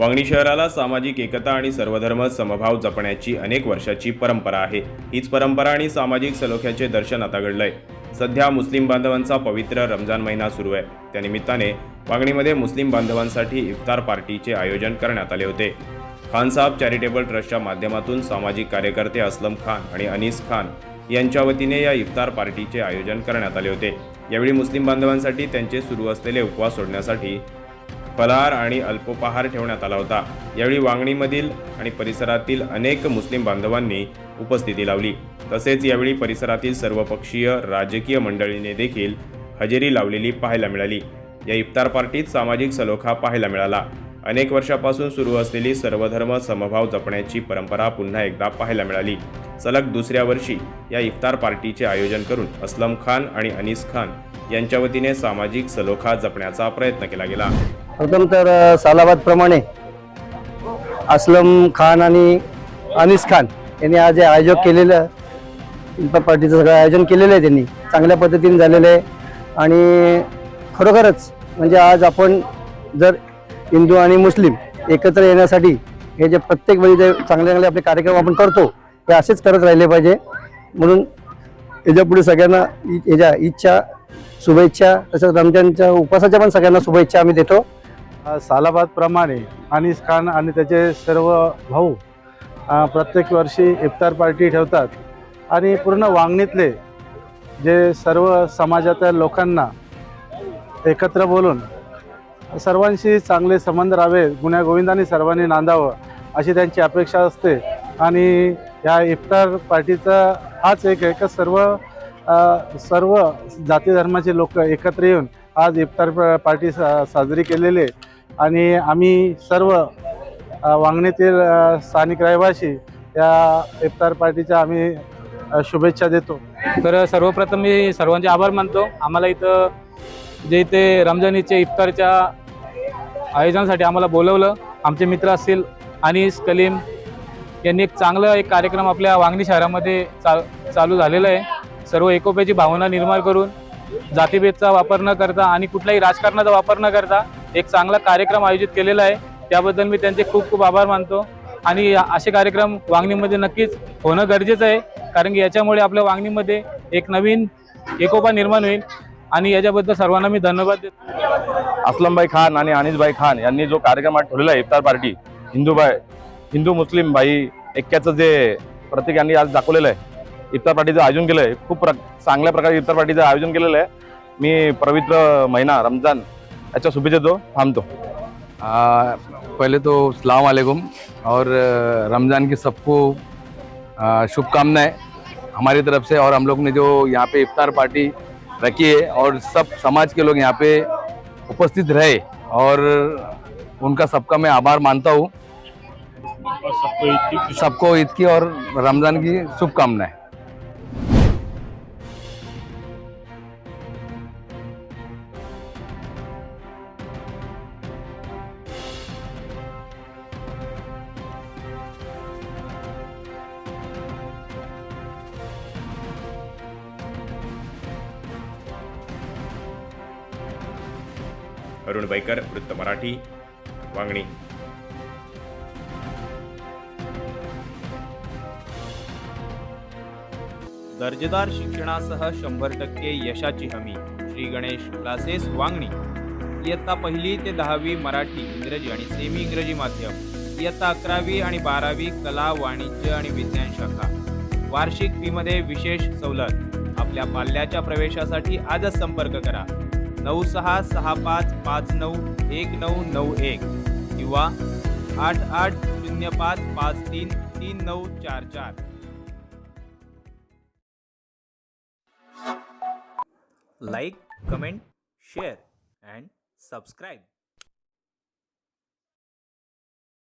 वांगणी शहराला सामाजिक एकता आणि सर्वधर्म समभाव जपण्याची अनेक वर्षाची परंपरा आहे. हीच परंपरा आणि सामाजिक सलोख्याचे दर्शन आता घडलंय. सध्या मुस्लिम बांधवांचा पवित्र रमजान महिना सुरू आहे. त्यानिमित्ताने वांगणीमध्ये मुस्लिम बांधवांसाठी इफ्तार पार्टीचे आयोजन करण्यात आले होते. खानसाहेब चॅरिटेबल ट्रस्टच्या माध्यमातून सामाजिक कार्यकर्ते असलम खान आणि अनीस खान यांच्या वतीने या इफ्तार पार्टीचे आयोजन करण्यात आले होते. यावेळी मुस्लिम बांधवांसाठी त्यांचे सुरू असलेले उपवास सोडण्यासाठी फलाहार आणि अल्पोपहार ठेवण्यात आला होता. यावेळी वांगणीमधील आणि परिसरातील अनेक मुस्लिम बांधवांनी उपस्थिती लावली. तसेच यावेळी परिसरातील सर्वपक्षीय राजकीय मंडळीने देखील हजेरी लावलेली पाहायला मिळाली. या इफ्तार पार्टीत सामाजिक सलोखा पाहायला मिळाला. अनेक वर्षापासून सुरू असलेली सर्वधर्म समभाव जपण्याची परंपरा पुन्हा एकदा पाहायला मिळाली. सलग दुसऱ्या वर्षी या इफ्तार पार्टीचे आयोजन करून असलम खान आणि अनीस खान यांच्या वतीने सामाजिक सलोखा जपण्याचा प्रयत्न केला गेला. प्रथम तर सालाबादप्रमाणे असलम खान आणि अनिस खान यांनी आज हे आयोजक केलेलं इन्फा पार्टीचं सगळं आयोजन केलेलं आहे त्यांनी. चांगल्या पद्धतीने झालेलं आहे. आणि खरोखरच म्हणजे आज आपण जर हिंदू आणि मुस्लिम एकत्र येण्यासाठी हे जे प्रत्येक वेळी जे चांगले चांगले आपले कार्यक्रम आपण करतो हे असेच करत राहिले पाहिजे. म्हणून याच्यापुढे सगळ्यांना याच्या इच्छा शुभेच्छा तसंच रमजानच्या उपवासाच्या पण सगळ्यांना शुभेच्छा आम्ही देतो. सालाबादप्रमाणे अनिस खान आणि त्याचे सर्व भाऊ प्रत्येक वर्षी इफ्तार पार्टी ठेवतात. आणि पूर्ण वांगणीतले जे सर्व समाजातल्या लोकांना एकत्र बोलून सर्वांशी चांगले संबंध राहावे गुण्यागोविंदाने सर्वांनी नांदावं अशी त्यांची अपेक्षा असते. आणि या इफ्तार पार्टीचा हाच एक आहे का सर्व सर्व जाती धर्माचे लोक एकत्र येऊन आज इफ्तार प- पार्टी सा साजरी केलेली आहे. आणि आम्ही सर्व वांगणीतील स्थानिक रहिवासी या इफ्तार पार्टीच्या आम्ही शुभेच्छा देतो. तर सर्वप्रथम मी सर्वांचे आभार मानतो. आम्हाला इथं जे इथे रमजानीचे इफ्तारच्या आयोजनासाठी आम्हाला बोलवलं. आमचे मित्र असतील अनिस कलीम यांनी एक चांगलं एक कार्यक्रम आपल्या वांगणी शहरामध्ये चा चालू झालेला आहे. सर्व एकोप्याची भावना निर्माण करून जातीभेदचा वापर न करता आणि कुठल्याही राजकारणाचा वापर न करता एक चांगला कार्यक्रम आयोजित केलेला आहे. त्याबद्दल मी त्यांचे खूप खूप आभार मानतो. आणि असे कार्यक्रम वांगणीमध्ये नक्कीच होणं गरजेचं आहे. कारण की याच्यामुळे आपल्या वांगणीमध्ये एक नवीन एकोपा निर्माण होईल. आणि याच्याबद्दल सर्वांना मी धन्यवाद देतो. असलमभाई खान आणि अनिसभाई खान यांनी जो कार्यक्रम ठेवलेला आहे इफ्तार पार्टी हिंदूबाई हिंदू मुस्लिम भाई ऐक्याचं जे प्रतीक यांनी आज दाखवलेलं आहे इफ्तार पार्टीचं आयोजन केलं आहे खूप प्र चांगल्या प्रकारे इफ्तार पार्टीचं आयोजन केलेलं आहे. मी पवित्र महिना रमजान याच्या शुभेच्छा देतो थांबतो. पहले तो सलाम वालेकुम और रमज़ान की सबको शुभकामनाएं हमारी तरफ से और हम लोग ने जो यहाँ पे इफ्तार पार्टी रखी है और सब समाज के लोग यहाँ पे उपस्थित रहे और उनका सबका मैं आभार मानता हूँ। सबको ईद की और रमज़ान की शुभकामनाएं। अरुण बैकर वृत्त मराठी वांगणी. दर्जेदार शिक्षणासह शंभर टक्के यशाची हमी श्री गणेश क्लासेस वांगणी. इयत्ता पहिली ते दहावी मराठी इंग्रजी आणि सेमी इंग्रजी माध्यम. इयत्ता अकरावी आणि बारावी कला वाणिज्य आणि विज्ञान शाखा. वार्षिक फीमध्ये विशेष सवलत. आपल्या पाल्याच्या प्रवेशासाठी आजच संपर्क करा. नऊ सहा सहा पाच पाच नऊ एक नऊ नऊ एक किंवा आठ आठ शून्य पाच पाच तीन तीन नऊ चार चार. Like comment share and subscribe.